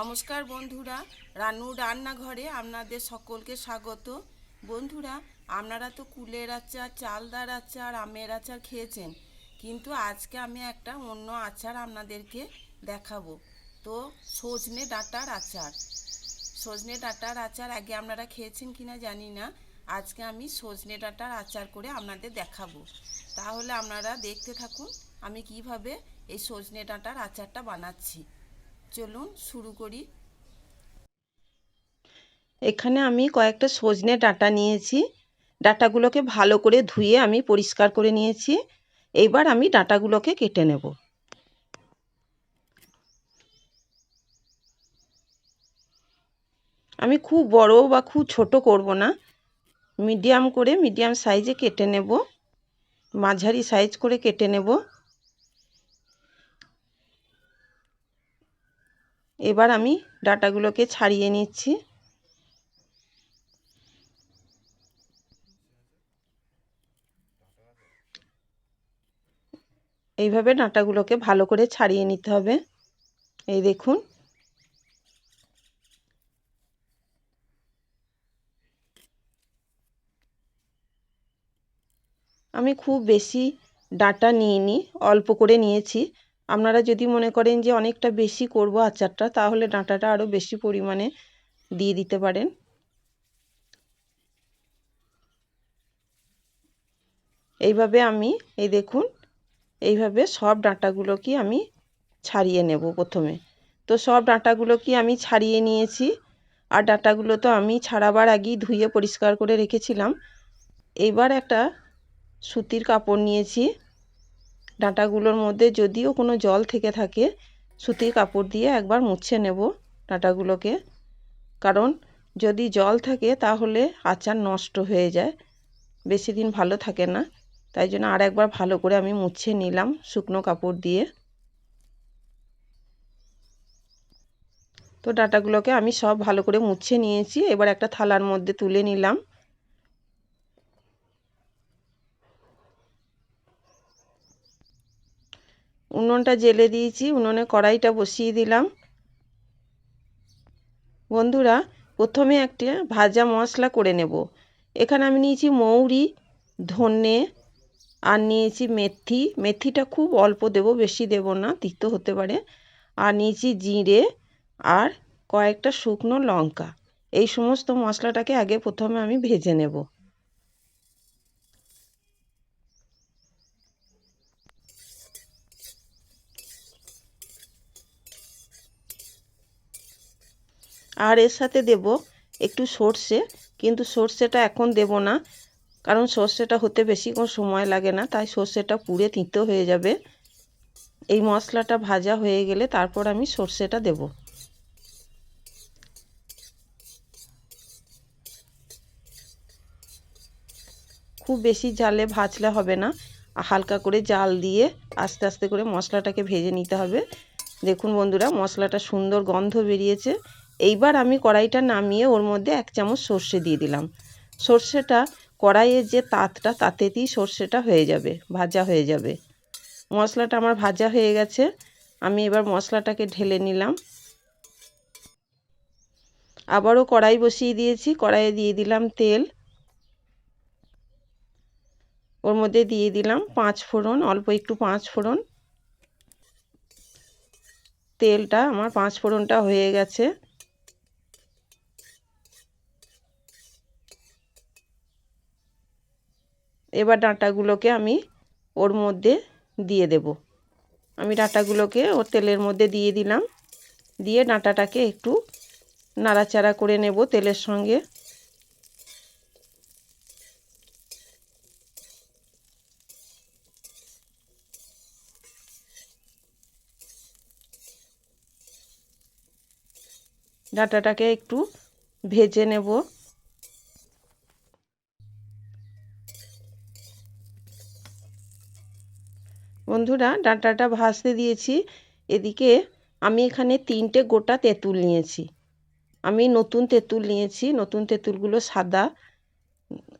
নমস্কার বন্ধুরা, রানু রান্নাঘরে আপনাদের সকলকে স্বাগত। বন্ধুরা, আপনারা তো কুলের আচার, চালদার আচার, আমের আচার খেয়েছেন, কিন্তু আজকে আমি একটা অন্য আচার আপনাদেরকে দেখাবো। তো সজনে ডাঁটার আচার। সজনে ডাঁটার আচার আগে আপনারা খেয়েছেন কিনা জানি না, আজকে আমি সজনে ডাঁটার আচার করে আপনাদের দেখাবো। তাহলে আপনারা দেখতে থাকুন আমি কীভাবে এই সজনে ডাঁটার আচারটা বানাচ্ছি। চলুন শুরু করি। এখানে আমি কয়েকটা সজনে ডাঁটা নিয়েছি। ডাঁটাগুলোকে ভালো করে ধুয়ে আমি পরিষ্কার করে নিয়েছি। এইবার আমি ডাঁটাগুলোকে কেটে নেব। আমি খুব বড় বা খুব ছোট করব না। মিডিয়াম করে, মিডিয়াম সাইজে কেটে নেব। মাঝারি সাইজ করে কেটে নেব। এবার আমি ডাটাগুলোকে ছাড়িয়ে নিচ্ছি। এইভাবে ডাঁটাগুলোকে ভালো করে ছাড়িয়ে নিতে হবে। এই দেখুন। আমি খুব বেশি ডাঁটা নিইনি, অল্প করে নিয়েছি। আপনারা যদি মনে করেন যে অনেকটা বেশি করব আচারটা, তাহলে ডাঁটাটা আরও বেশি পরিমাণে দিয়ে দিতে পারেন। এইভাবে আমি, এই দেখুন, এইভাবে সব ডাঁটাগুলোকে আমি ছাড়িয়ে নেব প্রথমে। তো সব ডাঁটাগুলোকে আমি ছাড়িয়ে নিয়েছি, আর ডাঁটাগুলো তো আমি ছাড়াবার আগেই ধুয়ে পরিষ্কার করে রেখেছিলাম। এইবার একটা সুতির কাপড় নিয়েছি। ডাঁটাগুলোর মধ্যে যদিও কোনো জল থেকে থাকে, সুতির কাপড় দিয়ে একবার মুছে নেব ডাঁটাগুলোকে। কারণ যদি জল থাকে তাহলে আচার নষ্ট হয়ে যায়, বেশি দিন ভালো থাকে না। তাই জন্য আর একবার ভালো করে আমি মুছে নিলাম শুকনো কাপড় দিয়ে। তো ডাঁটাগুলোকে আমি সব ভালো করে মুছে নিয়েছি। এবার একটা থালার মধ্যে তুলে নিলাম। উনুনটা জেলে দিয়েছি, উনুনে কড়াইটা বসিয়ে দিলাম। বন্ধুরা, প্রথমে একটা ভাজা মশলা করে নেব। এখানে আমি নিয়েছি মৌরি, ধনে, আর নিয়েছি মেথি। মেথিটা খুব অল্প দেব, বেশি দেব না, তিক্ত হতে পারে। আর নিয়েছি জিরে আর কয়েকটা শুকনো লঙ্কা। এই সমস্ত মশলাটাকে আগে প্রথমে আমি ভেজে নেব। আর এর সাথে দেব একটু সর্ষে, কিন্তু সর্ষেটা এখন দেব না, কারণ সর্ষেটা হতে বেশিক্ষণ সময় লাগে না, তাই সর্ষেটা পুড়ে তিঁতো হয়ে যাবে। এই মশলাটা ভাজা হয়ে গেলে তারপর আমি সর্ষেটা দেব। খুব বেশি জালে ভাজলে হবে না, হালকা করে জাল দিয়ে আস্তে আস্তে করে মশলাটাকে ভেজে নিতে হবে। দেখুন বন্ধুরা, মশলাটা সুন্দর গন্ধ বেরিয়েছে। এইবার আমি কড়াইটা নামিয়ে ওর মধ্যে এক চামচ সর্ষে দিয়ে দিলাম। সর্ষেটা কড়াইয়ের যে তাতটা, তাতেতেই সর্ষেটা হয়ে যাবে, ভাজা হয়ে যাবে। মশলাটা আমার ভাজা হয়ে গেছে। আমি এবার মশলাটাকে ঢেলে নিলাম। আবারও কড়াই বসিয়ে দিয়েছি। কড়াইয়ে দিয়ে দিলাম তেল। ওর মধ্যে দিয়ে দিলাম পাঁচ ফোড়ন, অল্প একটু পাঁচ ফোড়ন। তেলটা, আমার পাঁচ ফোড়নটা হয়ে গেছে। এবার ডাঁটাগুলোকে আমি ওর মধ্যে দিয়ে দেব। আমি ডাঁটাগুলোকে ওর তেলের মধ্যে দিয়ে দিলাম। দিয়ে ডাঁটাটাকে একটু নাড়াচাড়া করে নেব তেলের সঙ্গে। ডাঁটাটাকে একটু ভেজে নেব। বন্ধুরা, ডাঁটাটা ভাসতে দিয়েছি। এদিকে আমি এখানে তিনটে গোটা তেঁতুল নিয়েছি। আমি নতুন তেঁতুল নিয়েছি, নতুন তেঁতুলগুলো সাদা।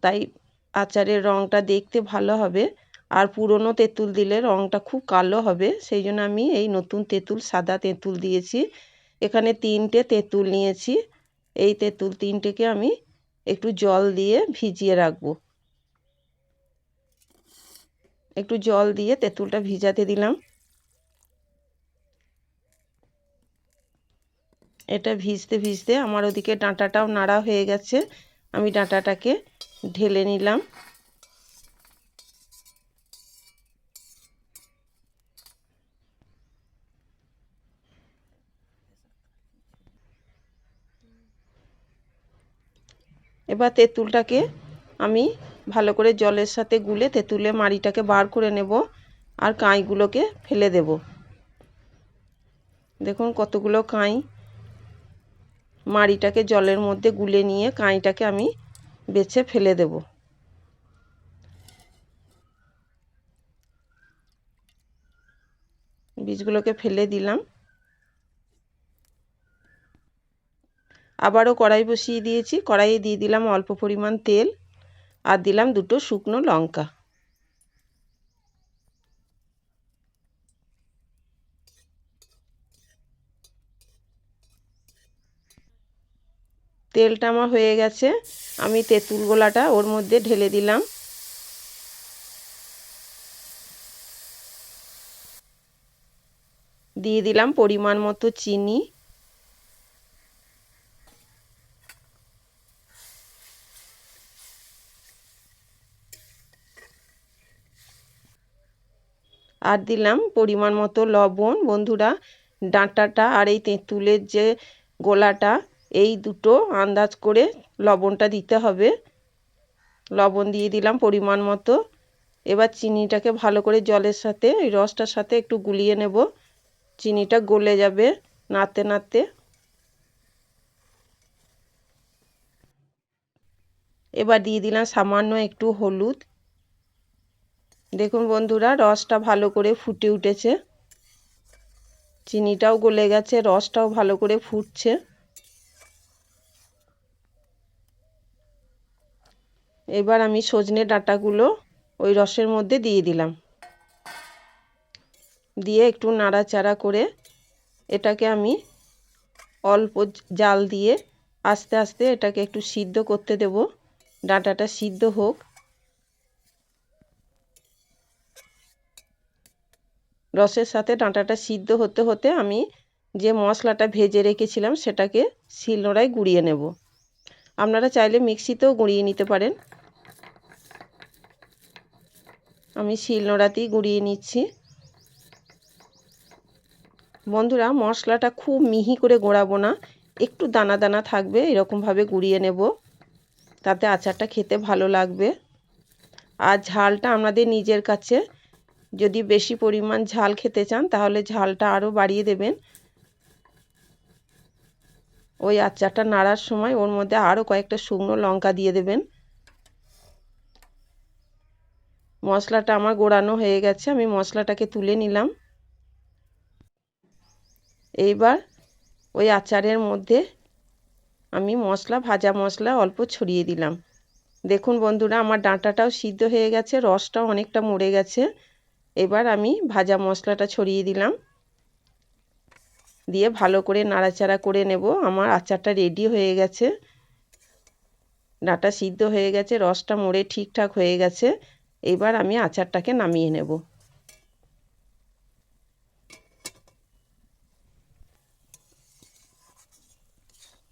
তাই আচারের রঙটা দেখতে ভালো হবে। আর পুরনো তেঁতুল দিলে রঙটা খুব কালো হবে। সেই জন্য আমি এই নতুন তেঁতুল, সাদা তেঁতুল দিয়েছি। এখানে তিনটে তেঁতুল নিয়েছি। এই তেঁতুল তিনটেকে আমি একটু জল দিয়ে ভিজিয়ে রাখব। একটু জল দিয়ে তেঁতুলটা ভিজাতে দিলাম। এটা ভিজতে ভিজতে আমার ওদিকে ডাঁটাটাও নাড়া হয়ে গেছে। আমি ডাঁটাটাকে ঢেলে নিলাম। এবার তেঁতুলটাকে আমি ভালো করে জলের সাথে গুলে তেঁতুলে মাড়িটাকে বার করে নেব আর কাঁইগুলোকে ফেলে দেব। দেখুন কতগুলো কাঁই মাড়িটাকে জলের মধ্যে গুলে নিয়ে কাঁইটাকে আমি বেছে ফেলে দেব। বীজগুলোকে ফেলে দিলাম। আবারও কড়াই বসিয়ে দিয়েছি। কড়াইয়ে দিয়ে দিলাম অল্প পরিমাণ তেল। আর দিলাম দুটো শুকনো লঙ্কা। তেলটা আমার হয়ে গেছে। আমি তেঁতুল গোলাটা ওর মধ্যে ঢেলে দিলাম। দিয়ে দিলাম পরিমাণ মতো চিনি। আর দিলাম পরিমাণ মতো লবণ। বন্ধুরা, ডাঁটাটা আর এই তেঁতুলের যে গোলাটা, এই দুটো আন্দাজ করে লবণটা দিতে হবে। লবণ দিয়ে দিলাম পরিমাণ মতো। এবার চিনিটাকে ভালো করে জলের সাথে ওই রসটার সাথে একটু গুলিয়ে নেব। চিনিটা গলে যাবে নাতে নাতে এবার দিয়ে দিলাম সামান্য একটু হলুদ। দেখুন বন্ধুরা, রসটা ভালো করে ফুটে উঠেছে। চিনিটাও গলে গেছে, রসটাও ভালো করে ফুটছে। এবার আমি সজনে ডাঁটাগুলো ওই রসের মধ্যে দিয়ে দিলাম। দিয়ে একটু নাড়াচাড়া করে এটাকে আমি অল্প জাল দিয়ে আস্তে আস্তে এটাকে একটু সিদ্ধ করতে দেব। ডাঁটাটা সিদ্ধ হোক। রসের সাথে ডাঁটাটা সিদ্ধ হতে হতে আমি যে মশলাটা ভেজে রেখেছিলাম সেটাকে শিলনোড়ায় গুঁড়িয়ে নেব। আপনারা চাইলে মিক্সিতেও গুঁড়িয়ে নিতে পারেন। আমি শিলনোড়াতেই গুঁড়িয়ে নিচ্ছি। বন্ধুরা, মশলাটা খুব মিহি করে গোড়াবো না, একটু দানা দানা থাকবে, এরকমভাবে গুঁড়িয়ে নেব। তাতে আচারটা খেতে ভালো লাগবে। আর ঝালটা আমাদের নিজের কাছে যদি বেশি পরিমাণ ঝাল খেতে চান, তাহলে ঝালটা আরও বাড়িয়ে দেবেন। ওই আচারটা নাড়ার সময় ওর মধ্যে আরও কয়েকটা শুকনো লঙ্কা দিয়ে দেবেন। মশলাটা আমার গোড়ানো হয়ে গেছে, আমি মশলাটাকে তুলে নিলাম। এইবার ওই আচারের মধ্যে আমি মশলা, ভাজা মশলা অল্প ছড়িয়ে দিলাম। দেখুন বন্ধুরা, আমার ডাঁটাটাও সিদ্ধ হয়ে গেছে, রসটাও অনেকটা মরে গেছে। এবার আমি ভাজা মশলাটা ছড়িয়ে দিলাম। দিয়ে ভালো করে নাড়াচাড়া করে নেব। আমার আচারটা রেডি হয়ে গেছে। ডাঁটা সিদ্ধ হয়ে গেছে, রসটা মরে ঠিকঠাক হয়ে গেছে। এবার আমি আচারটাকে নামিয়ে নেব।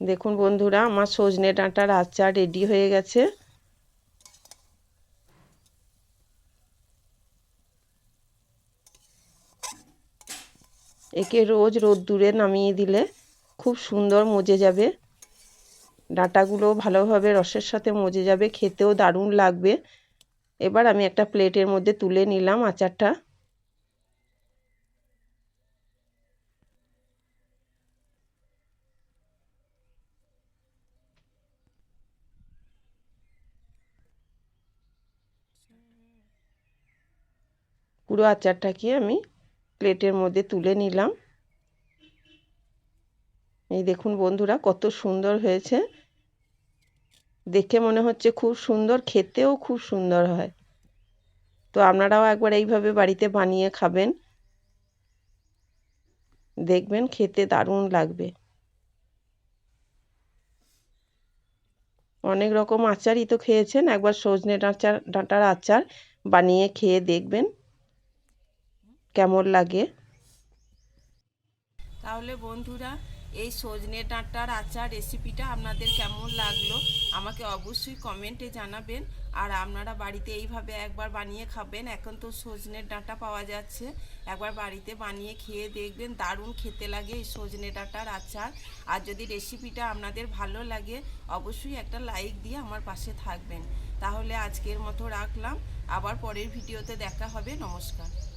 দেখুন বন্ধুরা, আমার সজনে ডাঁটার আচার রেডি হয়ে গেছে। একে রোজ রোদ্দুরে নামিয়ে দিলে খুব সুন্দর মজে যাবে। ডাঁটাগুলো ভালোভাবে রসের সাথে মজে যাবে, খেতেও দারুণ লাগবে। এবার আমি একটা প্লেটের মধ্যে তুলে নিলাম আচারটা। পুরো আচারটাকে আমি প্লেটের মধ্যে তুলে নিলাম। এই দেখুন বন্ধুরা, কত সুন্দর হয়েছে। দেখে মনে হচ্ছে খুব সুন্দর, খেতেও খুব সুন্দর হয়। তো আপনারাও একবার এইভাবে বাড়িতে বানিয়ে খাবেন। দেখবেন খেতে দারুণ লাগবে। অনেক রকম আচারই তো খেয়েছেন, একবার সজনে ডাঁচার ডাঁটার আচার বানিয়ে খেয়ে দেখবেন। কেমন লাগে? তাহলে বন্ধুরা, এই সজনে ডাঁটার আচার রেসিপিটা আপনাদের কেমন লাগল? আমাকে অবশ্যই কমেন্টে জানাবেন। আর আপনারা বাড়িতে এইভাবে একবার বানিয়ে খাবেন। এখন তো সজনের ডাঁটা পাওয়া যাচ্ছে। একবার বাড়িতে বানিয়ে খেয়ে দেখবেন, দারুণ খেতে লাগে এই সজনে ডাঁটার আচার। আর যদি রেসিপিটা আপনাদের ভালো লাগে, অবশ্যই একটা লাইক দিয়ে আমার পাশে থাকবেন। তাহলে আজকের মতো রাখলাম। আবার পরের ভিডিওতে দেখা হবে। নমস্কার।